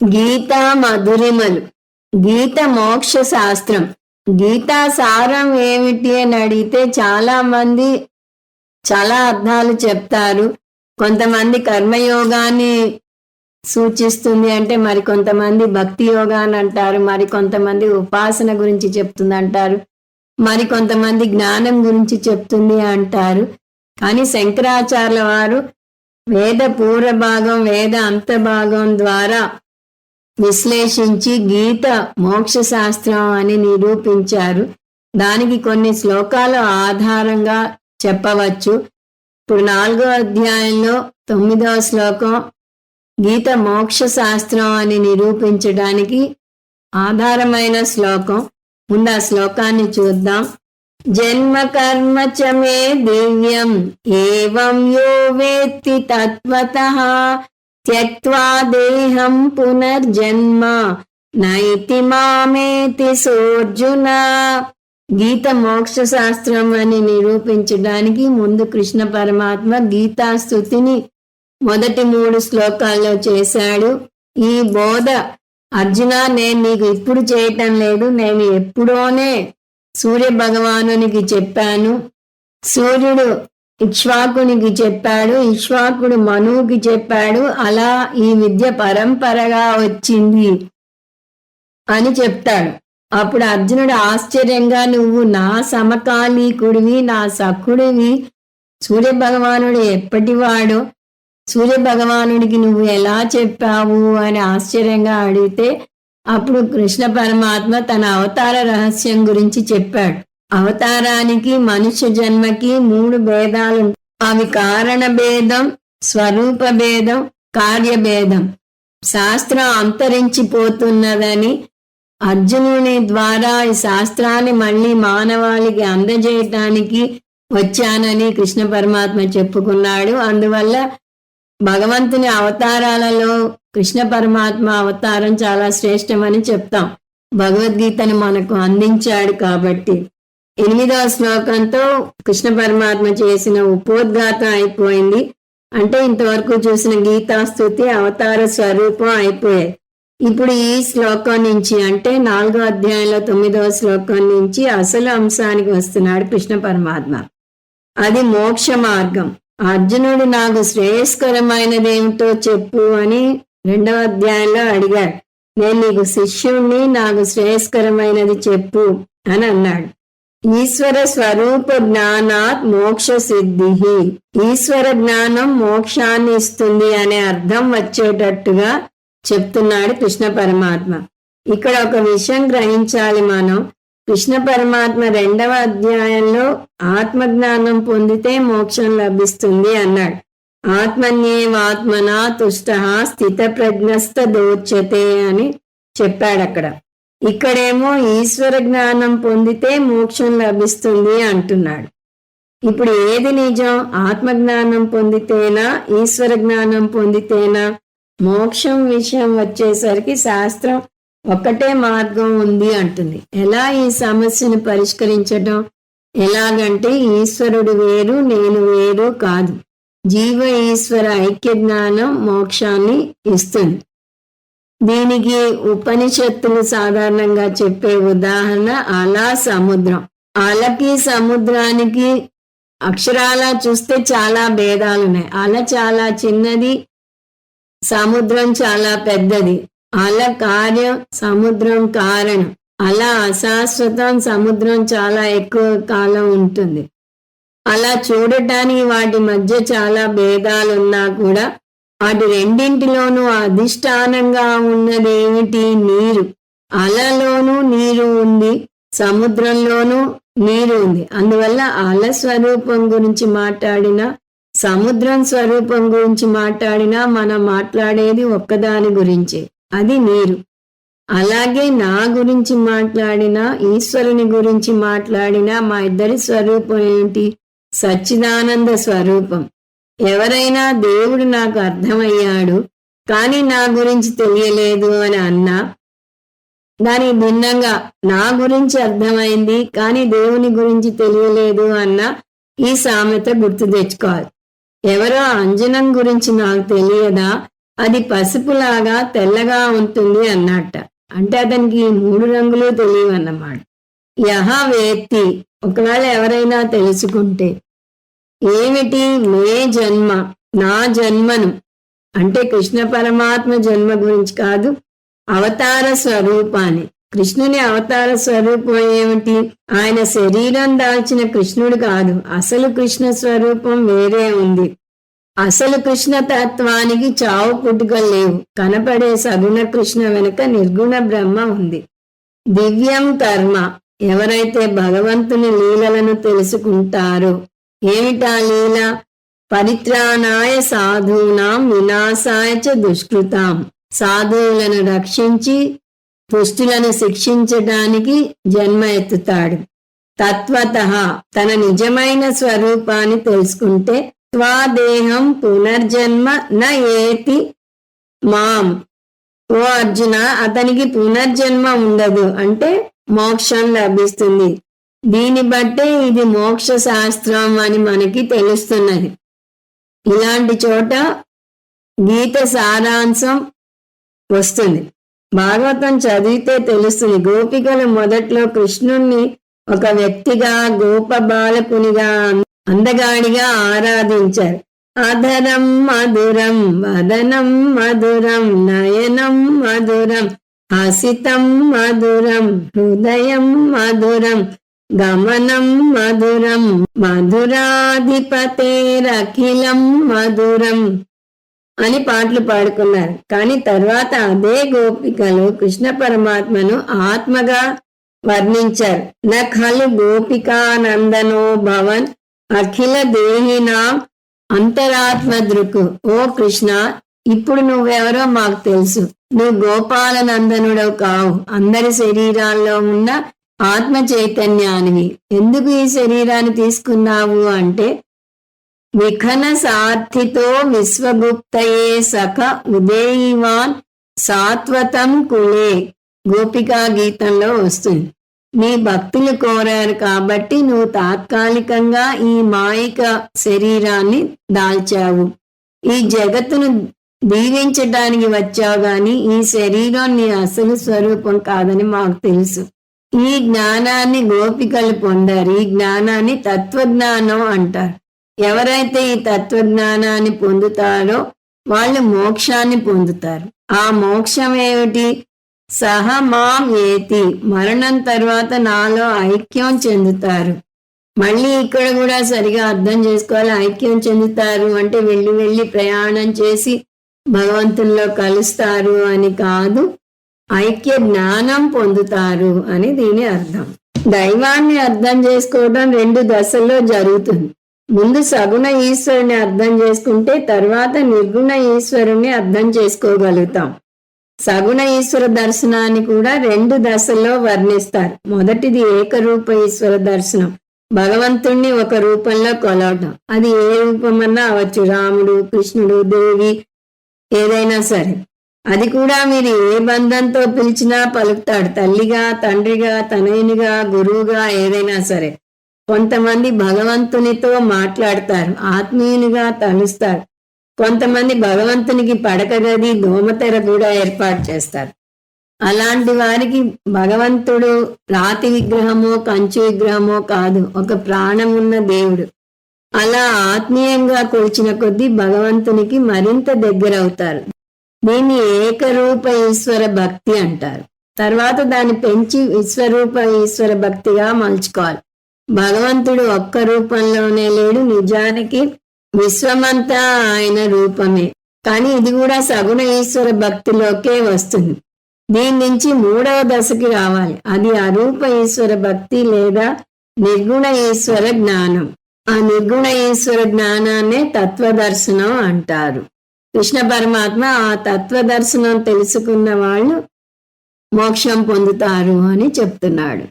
గీతా మధురిమలు గీత మోక్ష శాస్త్రం గీతా సారం ఏమిటి అని అడిగితే చాలా మంది చాలా అర్థాలు చెప్తారు. కొంతమంది కర్మయోగాన్ని సూచిస్తుంది అంటే మరి కొంతమంది భక్తి యోగాన్ని అంటారు మరి కొంతమంది ఉపాసన గురించి చెప్తుంది అంటారు మరి కొంతమంది జ్ఞానం గురించి చెప్తుంది అంటారు. కానీ శంకరాచార్యుల వారు వేద పూర్వ భాగం వేద అంత భాగం ద్వారా విశ్లేషించి గీత మోక్ష శాస్త్రం అని నిరూపించారు. దానికి కొన్ని శ్లోకాలు ఆధారంగా చెప్పవచ్చు. ఇప్పుడు నాలుగో అధ్యాయంలో తొమ్మిదవ శ్లోకం గీత మోక్ష శాస్త్రం అని నిరూపించడానికి ఆధారమైన శ్లోకం. ముందు ఆ శ్లోకాన్ని చూద్దాం. జన్మ కర్మ చ మే దివ్యం ఏవం యో వేత్తి తత్వత త్యక్వా దేహం పునర్జన్మ నైతి మామేతి సోర్జున గీత మోక్ష శాస్త్రం అని నిరూపించడానికి ముందు కృష్ణ పరమాత్మ గీతాస్థుతిని మొదటి మూడు శ్లోకాల్లో చేశాడు. ఈ బోధ అర్జున నేను నీకు ఇప్పుడు చేయటం లేదు నేను ఎప్పుడోనే సూర్య భగవానునికి చెప్పాను. సూర్యుడు ఇక్ష్వాకునికి చెప్పాడు ఇక్ష్వాకుడు మనువుకి చెప్పాడు అలా ఈ విద్య పరంపరగా వచ్చింది అని చెప్తాడు. అప్పుడు అర్జునుడు ఆశ్చర్యంగా నువ్వు నా సమకాలీకుడివి నా సఖుడివి. సూర్య భగవానుడు ఎప్పటివాడు? సూర్య భగవానుడికి నువ్వు ఎలా చెప్పావు? అని ఆశ్చర్యంగా అడిగితే అప్పుడు కృష్ణ పరమాత్మ తన అవతార రహస్యం గురించి చెప్పాడు. అవతారానికి మనుష్య జన్మకి మూడు భేదాలు అవి కారణ భేదం స్వరూప భేదం కార్యభేదం శాస్త్రం అంతరించిపోతున్నదని అర్జునుని ద్వారా ఈ శాస్త్రాన్ని మళ్ళీ మానవాళికి అందజేయటానికి వచ్చానని కృష్ణ పరమాత్మ చెప్పుకున్నాడు. అందువల్ల భగవంతుని అవతారాలలో కృష్ణ పరమాత్మ అవతారం చాలా శ్రేష్టమని చెప్తాం. భగవద్గీతను మనకు అందించాడు కాబట్టి. ఎనిమిదవ శ్లోకంతో కృష్ణ పరమాత్మ చేసిన ఉపోద్ఘాతం అయిపోయింది. అంటే ఇంతవరకు చూసిన గీతాస్తుతి అవతార స్వరూపం అయిపోయాయి. ఇప్పుడు ఈ శ్లోకం నుంచి అంటే నాలుగో అధ్యాయంలో తొమ్మిదవ శ్లోకం నుంచి అసలు అంశానికి వస్తున్నాడు కృష్ణ పరమాత్మ. అది మోక్ష మార్గం. అర్జునుడు నాకు శ్రేయస్కరమైనదేమిటో చెప్పు అని రెండవ అధ్యాయంలో అడిగాడు. నేను నీకు శిష్యుణ్ణి నాకు శ్రేయస్కరమైనది చెప్పు అని అన్నాడు. ఈశ్వర స్వరూప జ్ఞానాత్ మోక్ష సిద్ధి ఈశ్వర జ్ఞానం మోక్షాన్ని ఇస్తుంది అనే అర్థం వచ్చేటట్టుగా చెప్తున్నాడు కృష్ణ పరమాత్మ. ఇక్కడ ఒక విషయం గ్రహించాలి మనం. కృష్ణ పరమాత్మ రెండవ అధ్యాయంలో ఆత్మజ్ఞానం పొందితే మోక్షం లభిస్తుంది అన్నాడు. ఆత్మన్యేవాత్మనా తుష్ట స్థిత ప్రజ్ఞస్థ దోచ్యతే అని చెప్పాడు అక్కడ ఇక్కడేమో ఈశ్వర జ్ఞానం పొందితే మోక్షం లభిస్తుంది అంటున్నాడు. ఇప్పుడు ఏది నిజం? ఆత్మజ్ఞానం పొందితేనా? ఈశ్వర జ్ఞానం పొందితేనా? మోక్షం విషయం వచ్చేసరికి శాస్త్రం ఒక్కటే మార్గం ఉంది అంటుంది. ఎలా ఈ సమస్యను పరిష్కరించడం ఎలాగంటే ఈశ్వరుడు వేరు నేను వేరు కాదు. జీవ ఈశ్వర ఐక్య జ్ఞానం మోక్షాన్ని ఇస్తుంది. దీనికి ఉపనిషత్తులు సాధారణంగా చెప్పే ఉదాహరణ అలా సముద్రం. అలకి సముద్రానికి అక్షరాలా చూస్తే చాలా భేదాలు ఉన్నాయి అల చాలా చిన్నది సముద్రం చాలా పెద్దది. అల కార్యం సముద్రం కారణం. అలా అశాశ్వతం సముద్రం చాలా ఎక్కువ కాలం ఉంటుంది. అలా చూడటానికి వాటి మధ్య చాలా భేదాలున్నా కూడా వాటి రెండింటిలోనూ అధిష్టానంగా ఉన్నదేమిటి? నీరు. అలలోనూ నీరు ఉంది సముద్రంలోనూ నీరు ఉంది. అందువల్ల అల స్వరూపం గురించి మాట్లాడిన సముద్రం స్వరూపం గురించి మాట్లాడినా మనం మాట్లాడేది ఒక్కదాని గురించే అది నీరు. అలాగే నా గురించి మాట్లాడినా ఈశ్వరుని గురించి మాట్లాడినా మా ఇద్దరి స్వరూపం ఏంటి? సచ్చిదానంద స్వరూపం. ఎవరైనా దేవుడు నాకు అర్థమయ్యాడు కానీ నా గురించి తెలియలేదు అని అన్నా. దాని భిన్నంగా నా గురించి అర్థమైంది కానీ దేవుని గురించి తెలియలేదు అన్న ఈ సామెత గుర్తు తెచ్చుకోవాలి. ఎవరో అంజనం గురించి నాకు తెలియదా? అది పసుపులాగా తెల్లగా ఉంటుంది అన్నట్ట. అంటే అతనికి మూడు రంగులు తెలియవన్నమాట. యహ వేత్తి ఒకవేళ ఎవరైనా తెలుసుకుంటే ఏమిటి మే జన్మ? నా జన్మను. అంటే కృష్ణ పరమాత్మ జన్మ గురించి కాదు అవతార స్వరూపాన్ని. కృష్ణుని అవతార స్వరూపం ఏమిటి? ఆయన శరీరం దాల్చిన కృష్ణుడు కాదు. అసలు కృష్ణ స్వరూపం వేరే ఉంది. అసలు కృష్ణ తత్వానికి చావు పుట్టుకలు లేవు. కనపడే సగుణ కృష్ణ వెనుక నిర్గుణ బ్రహ్మ ఉంది. దివ్యం కర్మ. ఎవరైతే భగవంతుని లీలలను తెలుసుకుంటారో ఏమిటా లీల? పరిత్రాణాయ సాధూనాం వినాశాయ చ దుష్కృతాం. సాధువులను రక్షించి దుష్టులను శిక్షించడానికి జన్మ ఎత్తుతాడు. తత్వత తన నిజమైన స్వరూపాన్ని తెలుసుకుంటే స్వాదేహం పునర్జన్మ న ఏతి మాం. ఓ అర్జున అతనికి పునర్జన్మ ఉండదు అంటే మోక్షం లభిస్తుంది. దీన్ని బట్టే ఇది మోక్ష శాస్త్రం అని మనకి తెలుస్తున్నది. ఇలాంటి చోట గీత సారాంశం వస్తుంది. భాగవతం చదివితే తెలుస్తుంది. గోపికలు మొదట్లో కృష్ణుణ్ణి ఒక వ్యక్తిగా గోప బాలకునిగా అందగాడిగా ఆరాధించారు. అధరం మధురం వదనం మధురం నయనం మధురం హసితం మధురం హృదయం మధురం గమనం మధురం మధురాధిపతేరఖిలం మధురం అని పాటలు పాడుకున్నారు. కానీ తర్వాత అదే గోపికలు కృష్ణ పరమాత్మను ఆత్మగా వర్ణించారు. నలు గోపికానందనో భవన్ అఖిల దేహినా అంతరాత్మ దృక్కు. ఓ కృష్ణ ఇప్పుడు నువ్వెవరో మాకు తెలుసు. నువ్వు గోపాలనందనుడవు కావు. అందరి శరీరాల్లో ఉన్న ఆత్మ చైతన్యానివి ఎందుకు ఈ శరీరాన్ని తీసుకున్నావు అంటే విఖన సార్థితో విశ్వగుప్తయే సఖ ఉదేయివాన్ సాత్వతం కులే. గోపికా గీతంలో వస్తుంది. నీ భక్తులు కోరారు కాబట్టి నువ్వు తాత్కాలికంగా ఈ మాయిక శరీరాన్ని దాల్చావు. ఈ జగత్తును దీవించడానికి వచ్చావు గాని ఈ శరీరం నీ అసలు స్వరూపం కాదని మాకు తెలుసు. ఈ జ్ఞానాన్ని గోపికలు పొందారు. ఈ జ్ఞానాన్ని తత్వజ్ఞానం అంటారు. ఎవరైతే ఈ తత్వజ్ఞానాన్ని పొందుతారో వాళ్ళు మోక్షాన్ని పొందుతారు. ఆ మోక్షం ఏమిటి? సహ మాం ఏతి. మరణం తర్వాత నాలో ఐక్యం చెందుతారు. మళ్ళీ ఇక్కడ కూడా సరిగా అర్థం చేసుకోవాలి. ఐక్యం చెందుతారు అంటే వెళ్ళి వెళ్ళి ప్రయాణం చేసి భగవంతుల్లో కలుస్తారు అని కాదు. ఐక్య జ్ఞానం పొందుతారు అని దీని అర్థం. దైవాన్ని అర్థం చేసుకోవడం రెండు దశల్లో జరుగుతుంది. ముందు సగుణ ఈశ్వరుని అర్థం చేసుకుంటే తర్వాత నిర్గుణ ఈశ్వరుని అర్థం చేసుకోగలుగుతాం. సగుణ ఈశ్వర దర్శనాన్ని కూడా రెండు దశల్లో వర్ణిస్తారు. మొదటిది ఏకరూప ఈశ్వర దర్శనం. భగవంతుణ్ణి ఒక రూపంలో కొలవటం. అది ఏ రూపమన్నా అవచ్చు రాముడు కృష్ణుడు దేవి ఏదైనా సరే. అది కూడా మీరు ఏ బంధంతో పిలిచినా పలుకుతాడు. తల్లిగా తండ్రిగా తనయునిగా గురువుగా ఏదైనా సరే. కొంతమంది భగవంతునితో మాట్లాడతారు. ఆత్మీయునిగా తలుస్తారు. కొంతమంది భగవంతునికి పడక గది దోమతెర కూడా ఏర్పాటు చేస్తారు. అలాంటి వారికి భగవంతుడు రాతి విగ్రహమో కంచు విగ్రహమో కాదు. ఒక ప్రాణం ఉన్న దేవుడు. అలా ఆత్మీయంగా కొలిచిన కొద్దీ భగవంతునికి మరింత దగ్గరవుతారు. దీన్ని ఏకరూప ఈశ్వర భక్తి అంటారు. తర్వాత దాన్ని పెంచి విశ్వరూప ఈశ్వర భక్తిగా మలుచుకోవాలి. భగవంతుడు ఒక్క రూపంలోనే లేడు నిజానికి విశ్వమంతా ఆయన రూపమే. కానీ ఇది కూడా సగుణ ఈశ్వర భక్తిలోకే వస్తుంది. దీని నుంచి మూడవ దశకి రావాలి. అది అరూప ఈశ్వర భక్తి లేదా నిర్గుణ ఈశ్వర జ్ఞానం. ఆ నిర్గుణ ఈశ్వర జ్ఞానాన్నే తత్వదర్శనం అంటారు. కృష్ణ పరమాత్మ ఆ తత్వదర్శనం తెలుసుకున్న వాళ్ళు మోక్షం పొందుతారు అని చెప్తున్నాడు.